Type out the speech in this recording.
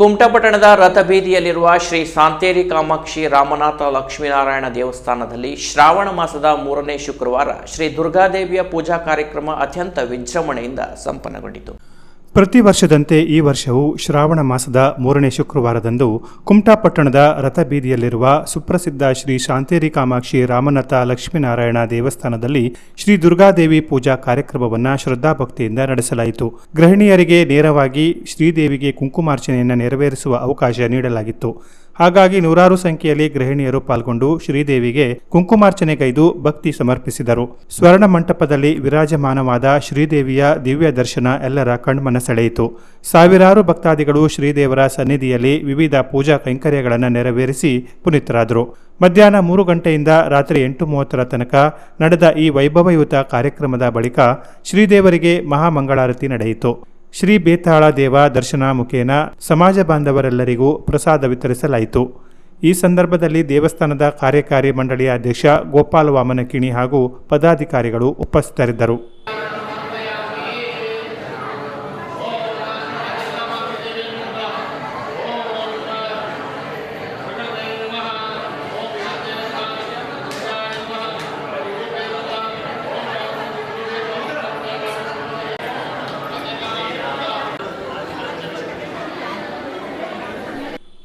ಕುಮಟಪಟ್ಟಣದ ರಥಬೀದಿಯಲ್ಲಿರುವ ಶ್ರೀ ಸಾಂತೇರಿ ಕಾಮಾಕ್ಷಿ ರಾಮನಾಥ ಲಕ್ಷ್ಮೀನಾರಾಯಣ ದೇವಸ್ಥಾನದಲ್ಲಿ ಶ್ರಾವಣ ಮಾಸದ ಮೂರನೇ ಶುಕ್ರವಾರ ಶ್ರೀ ದುರ್ಗಾದೇವಿಯ ಪೂಜಾ ಕಾರ್ಯಕ್ರಮ ಅತ್ಯಂತ ವಿಜೃಂಭಣೆಯಿಂದ ಸಂಪನ್ನಗೊಂಡಿತು. ಪ್ರತಿ ವರ್ಷದಂತೆ ಈ ವರ್ಷವೂ ಶ್ರಾವಣ ಮಾಸದ ಮೂರನೇ ಶುಕ್ರವಾರದಂದು ಕುಮಟಾಪಟ್ಟಣದ ರಥಬೀದಿಯಲ್ಲಿರುವ ಸುಪ್ರಸಿದ್ಧ ಶ್ರೀ ಶಾಂತೇರಿ ಕಾಮಾಕ್ಷಿ ರಾಮನಾಥ ಲಕ್ಷ್ಮೀನಾರಾಯಣ ದೇವಸ್ಥಾನದಲ್ಲಿ ಶ್ರೀ ದುರ್ಗಾದೇವಿ ಪೂಜಾ ಕಾರ್ಯಕ್ರಮವನ್ನು ಶ್ರದ್ಧಾಭಕ್ತಿಯಿಂದ ನಡೆಸಲಾಯಿತು. ಗೃಹಿಣಿಯರಿಗೆ ನೇರವಾಗಿ ಶ್ರೀದೇವಿಗೆ ಕುಂಕುಮಾರ್ಚನೆಯನ್ನು ನೆರವೇರಿಸುವ ಅವಕಾಶ ನೀಡಲಾಗಿತ್ತು. ಹಾಗಾಗಿ ನೂರಾರು ಸಂಖ್ಯೆಯಲ್ಲಿ ಗೃಹಿಣಿಯರು ಪಾಲ್ಗೊಂಡು ಶ್ರೀದೇವಿಗೆ ಕುಂಕುಮಾರ್ಚನೆಗೈದು ಭಕ್ತಿ ಸಮರ್ಪಿಸಿದರು. ಸ್ವರ್ಣ ಮಂಟಪದಲ್ಲಿ ವಿರಾಜಮಾನವಾದ ಶ್ರೀದೇವಿಯ ದಿವ್ಯ ದರ್ಶನ ಎಲ್ಲರ ಕಣ್ಮನ ಸೆಳೆಯಿತು ಸಾವಿರಾರು ಭಕ್ತಾದಿಗಳು ಶ್ರೀದೇವರ ಸನ್ನಿಧಿಯಲ್ಲಿ ವಿವಿಧ ಪೂಜಾ ಕೈಂಕರ್ಯಗಳನ್ನು ನೆರವೇರಿಸಿ ಪುನೀತರಾದರು. ಮಧ್ಯಾಹ್ನ ಮೂರು ಗಂಟೆಯಿಂದ ರಾತ್ರಿ ಎಂಟು ಮೂವತ್ತರ ತನಕ ನಡೆದ ಈ ವೈಭವಯುತ ಕಾರ್ಯಕ್ರಮದ ಬಳಿಕ ಶ್ರೀದೇವರಿಗೆ ಮಹಾಮಂಗಳಾರತಿ ನಡೆಯಿತು. ಶ್ರೀ ಬೇತಾಳ ದೇವ ದರ್ಶನ ಮುಖೇನ ಸಮಾಜ ಬಾಂಧವರೆಲ್ಲರಿಗೂ ಪ್ರಸಾದ ವಿತರಿಸಲಾಯಿತು. ಈ ಸಂದರ್ಭದಲ್ಲಿ ದೇವಸ್ಥಾನದ ಕಾರ್ಯಕಾರಿ ಮಂಡಳಿಯ ಅಧ್ಯಕ್ಷ ಗೋಪಾಲ ವಾಮನಕಿಣಿ ಹಾಗೂ ಪದಾಧಿಕಾರಿಗಳು ಉಪಸ್ಥಿತರಿದ್ದರು.